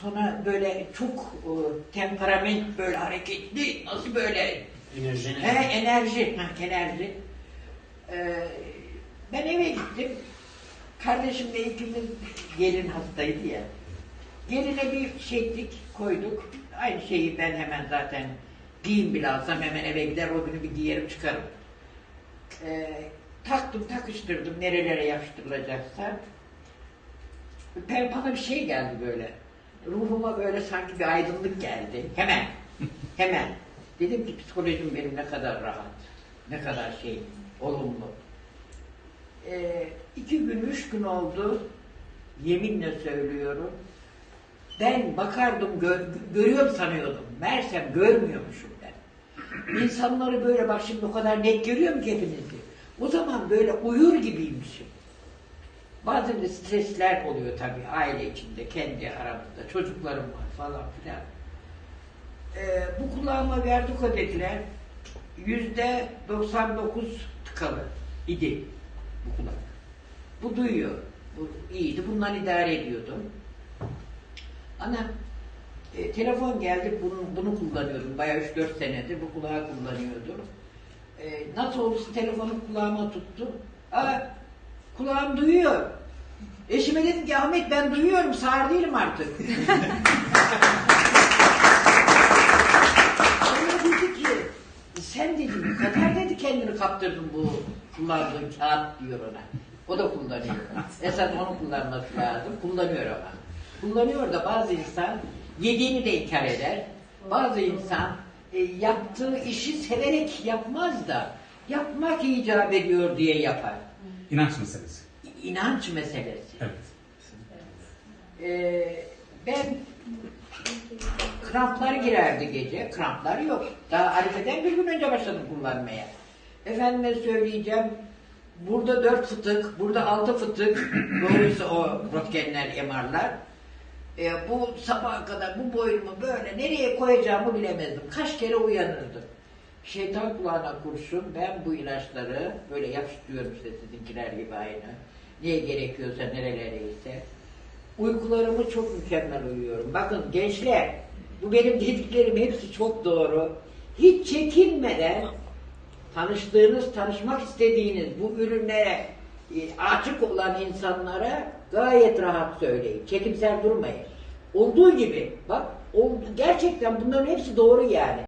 Sonra böyle çok e, temperament böyle hareketli nasıl böyle Enerjini. he, enerji ha, enerji. Ee, ben eve gittim. Kardeşimle ikimiz gelin hastaydı ya. Geline bir şeylik koyduk. Aynı şeyi ben hemen zaten giyim bile alsam hemen eve gider o günü bir giyerim çıkarım. Ee, taktım takıştırdım nerelere yapıştırılacaksa. Ben, bana bir şey geldi böyle. Ruhuma böyle sanki bir aydınlık geldi. Hemen. Hemen. Dedim ki psikolojim benim ne kadar rahat. Ne kadar şey, olumlu. Ee, iki gün, üç gün oldu. Yeminle söylüyorum. Ben bakardım, gö- görüyorum sanıyordum. Meğersem görmüyormuşum ben. İnsanları böyle bak şimdi o kadar net görüyorum ki hepinizi. O zaman böyle uyur gibiymişim. Bazen de stresler oluyor tabii aile içinde, kendi aramızda. Çocuklarım var falan filan. Ee, bu kulağıma verdik o dediler. Yüzde 99 tıkalı idi bu kulak. Bu duyuyor. Bu iyiydi. Bundan idare ediyordum. Ana e, telefon geldi. Bunu, bunu kullanıyordum. Bayağı 3-4 senedir bu kulağı kullanıyordum. E, nasıl olsa telefonu kulağıma tuttu. Aa, kulağım duyuyor. Eşime dedim ki Ahmet ben duyuyorum. Sağır değilim artık. Sonra dedi ki sen dedi bu kadar dedi kendini kaptırdın bu kullandığın kağıt diyor ona. O da kullanıyor. Esas onu kullanması lazım. Kullanıyor ama. Kullanıyor da bazı insan yediğini de inkar eder. Bazı insan e, yaptığı işi severek yapmaz da yapmak icap ediyor diye yapar. İnanç meselesi. İnanç meselesi. Evet. Ee, ben kramplar girerdi gece. Kramplar yok. Daha Arife'den bir gün önce başladım kullanmaya. Efendime söyleyeceğim. Burada dört fıtık, burada altı fıtık. Doğruysa o röntgenler, MR'lar. Ee, bu sabaha kadar bu boynumu böyle nereye koyacağımı bilemezdim. Kaç kere uyanırdım. Şeytan kulağına kurşun. Ben bu ilaçları böyle yapıştırıyorum işte sizinkiler gibi aynı. Neye gerekiyorsa nerelereyse. Uykularımı çok mükemmel uyuyorum. Bakın gençler, bu benim dediklerim hepsi çok doğru. Hiç çekinmeden tanıştığınız, tanışmak istediğiniz bu ürünlere e, açık olan insanlara gayet rahat söyleyin. Çekimser durmayın. Olduğu gibi, bak gerçekten bunların hepsi doğru yani.